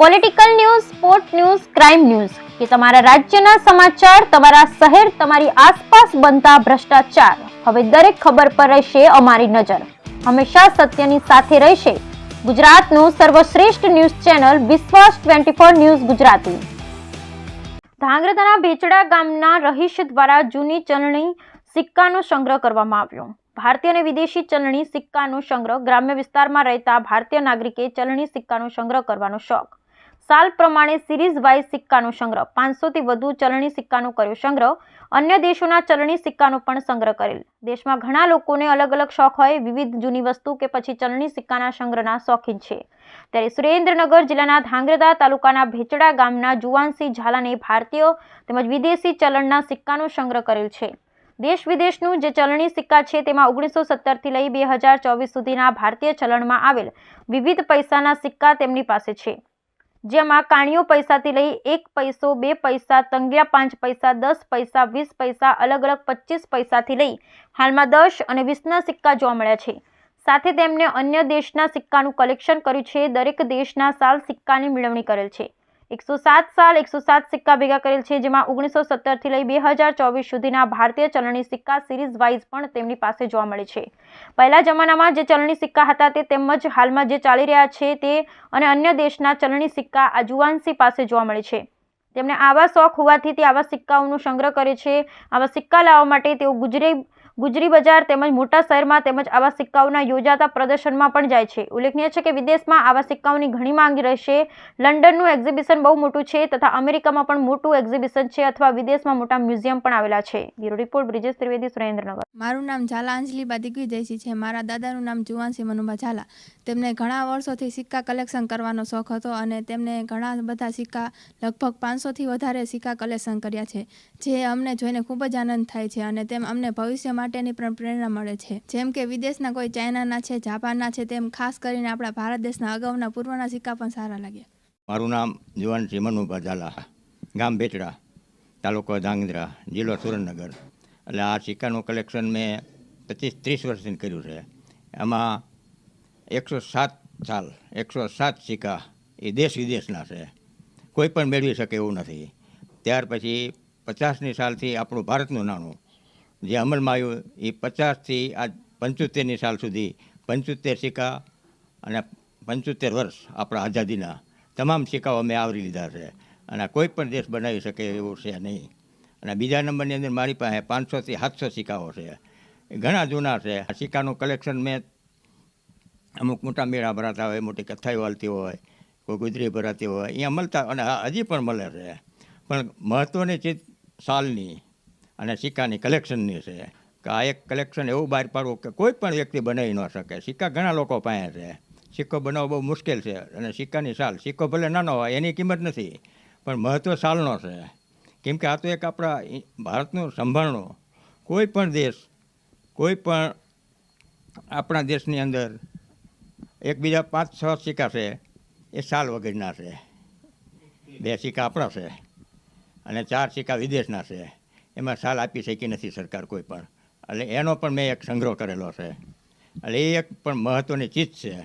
Political news sport news crime news કે તમારા રાજ્યના સમાચાર, તમારા શહેર, તમારી આસપાસ બનતા ભ્રષ્ટાચાર. હવે દરેક ખબર પર રહેશે અમારી નજર. હંમેશા સત્યની સાથે રહેશે. ગુજરાતનું સર્વશ્રેષ્ઠ news channel Vishwas twenty four news Gujarati. ધાંગ્રધાના Bhechda ગામના રહીશ દ્વારા જૂની ચલણી સિક્કાનો સંગ્રહ કરવામાં આવ્યો. ભારતીય અને વિદેશી ચલણી સિક્કાનો સંગ્રહ ગ્રામ્ય વિસ્તારમાં રહેતા ભારતીય નાગરિકે ચલણી સિક્કાનો સંગ્રહ કરવાનો શોખ. સાલ પ્રમાણે સિરીઝ વાઇઝ સિક્કાનો સંગ્રહ. પાંચસોથી વધુ ચલણી સિક્કાનો કર્યો સંગ્રહ. અન્ય દેશોના ચલણી સિક્કાનો પણ સંગ્રહ કરેલ. દેશમાં ઘણા લોકોને અલગ અલગ શોખ હોય, વિવિધ જૂની વસ્તુ કે પછી ચલણી સિક્કાના સંગ્રહના શોખીન છે. ત્યારે સુરેન્દ્રનગર જિલ્લાના ધાંગ્રધા તાલુકાના ભેચડા ગામના જુવાનસિંહ ઝાલાને ભારતીય તેમજ વિદેશી ચલણના સિક્કાનો સંગ્રહ કરેલ છે. દેશ વિદેશનું જે ચલણી સિક્કા છે તેમાં ઓગણીસો સત્તરથી લઈ બે હજાર ચોવીસ સુધીના ભારતીય ચલણમાં આવેલ વિવિધ પૈસાના સિક્કા તેમની પાસે છે. જેમાં કાણીઓ પૈસાથી લઈ એક પૈસો, બે પૈસા, તંગિયા પાંચ પૈસા, દસ પૈસા, વીસ પૈસા, અલગ અલગ પચીસ પૈસાથી લઈ હાલમાં દસ અને વીસના સિક્કા જોવા મળ્યા છે. સાથે તેમણે અન્ય દેશના સિક્કાનું કલેક્શન કર્યું છે. દરેક દેશના સાલ સિક્કાની મેળવણી કરેલ છે. એકસો સાત સાલ એકસો સાત સિક્કા ભેગા કરેલ છે, જેમાં ઓગણીસો સત્તરથી લઈ બે હજાર ચોવીસ સુધીના ભારતીય ચલણી સિક્કા સિરીઝ વાઇઝ પણ તેમની પાસે જોવા મળે છે. પહેલા જમાનામાં જે ચલણી સિક્કા હતા તે તેમજ હાલમાં જે ચાલી રહ્યા છે તે અને અન્ય દેશના ચલણી સિક્કા આ પાસે જોવા મળે છે. તેમને આવા શોખ હોવાથી તે આવા સિક્કાઓનો સંગ્રહ કરે છે, આવા સિક્કા લાવવા માટે તેઓ ગુજરી ગુજરી બજાર તેમજ મોટા શહેરમાં તેમજ આવા સિક્કાઓના યોજાતા પ્રદર્શનમાં પણ જાય છે. ઉલ્લેખનીય છે કે વિદેશમાં આવા સિક્કાઓની ઘણી માંગ રહેશે. લંડનનું એક્ઝિબિશન બહુ મોટું છે તથા અમેરિકામાં પણ મોટું એક્ઝિબિશન છે અથવા વિદેશમાં મોટા મ્યુઝિયમ પણ આવેલા છે. Bureau report, Brijesh Trivedi, Surendranagar. મારું નામ ઝાલા અંજલિબા દિગ્વિજયસિંહ છે. મારા દાદાનું નામ જુવાનસિંહ મનુભા ઝાલા. તેમને ઘણા વર્ષોથી સિક્કા કલેક્શન કરવાનો શોખ હતો અને તેમને ઘણા બધા સિક્કા લગભગ પાંચસોથી વધારે સિક્કા કલેક્શન કર્યા છે, જે અમને જોઈને ખૂબ જ આનંદ થાય છે અને તેમ અમને ભવિષ્ય માટેની પણ પ્રેરણા મળે છે. જેમ કે વિદેશના કોઈ ચાઇનાના છે, જાપાનના છે, તેમ ખાસ કરીને આપણા ભારત દેશના અગાઉના પૂર્વના સિક્કા પણ સારા લાગ્યા. મારું નામ જુવાન મનુભા ઝાલા, ગામ બેચડા તાલુકો ધાંગધ્રા, જિલ્લો સુરેન્દ્રનગર. એટલે આ સિક્કાનું કલેક્શન મેં પચીસ ત્રીસ વર્ષથી કર્યું છે. એમાં એકસો સાત સાલ, એકસો સાત સિક્કા એ દેશ વિદેશના છે. કોઈ પણ મેળવી શકે એવું નથી. ત્યાર પછી પચાસની સાલથી આપણું ભારતનું નાણું જે અમલમાં આવ્યું, એ પચાસથી આજ પંચોતેરની સાલ સુધી પંચોતેર સિક્કા અને પંચોતેર વર્ષ આપણા આઝાદીના તમામ સિક્કાઓ અમે આવરી લીધા છે. અને કોઈ પણ દેશ બનાવી શકે એવું છે નહીં. અને બીજા નંબરની અંદર મારી પાસે પાંચસોથી સાતસો સિક્કાઓ છે. ઘણા જૂના છે. આ સિક્કાનું કલેક્શન મેં અમુક મોટા મેળા ભરાતા હોય, મોટી કથાઓ હાલતી હોય, કોઈ ગુજરી ભરાતી હોય, અહીંયા મળતા અને હજી પણ મળે છે. પણ મહત્ત્વની ચીજ સાલની અને સિક્કાની કલેક્શનની છે. કે આ એક કલેક્શન એવું બહાર પાડવું કે કોઈ પણ વ્યક્તિ બનાવી ન શકે. સિક્કા ઘણા લોકો પાસે છે. સિક્કો બનાવવો બહુ મુશ્કેલ છે અને સિક્કાની સાલ, સિક્કો ભલે નાનો હોય, એની કિંમત નથી, પણ મહત્ત્વ સાલનો છે. કેમ કે આ તો એક આપણા ભારતનું સંભાળણું. કોઈ પણ દેશ, કોઈ પણ આપણા દેશની અંદર એકબીજા પાંચ, છ સિક્કા છે, એ સાલ વગરના છે. બે સિક્કા આપણા છે અને ચાર સિક્કા વિદેશના છે. એમાં સાલ આપી શકી નથી સરકાર કોઈ પણ. એટલે એનો પણ મેં એક સંગ્રહ કરેલો છે. એટલે એ એક પણ મહત્ત્વની ચીજ છે.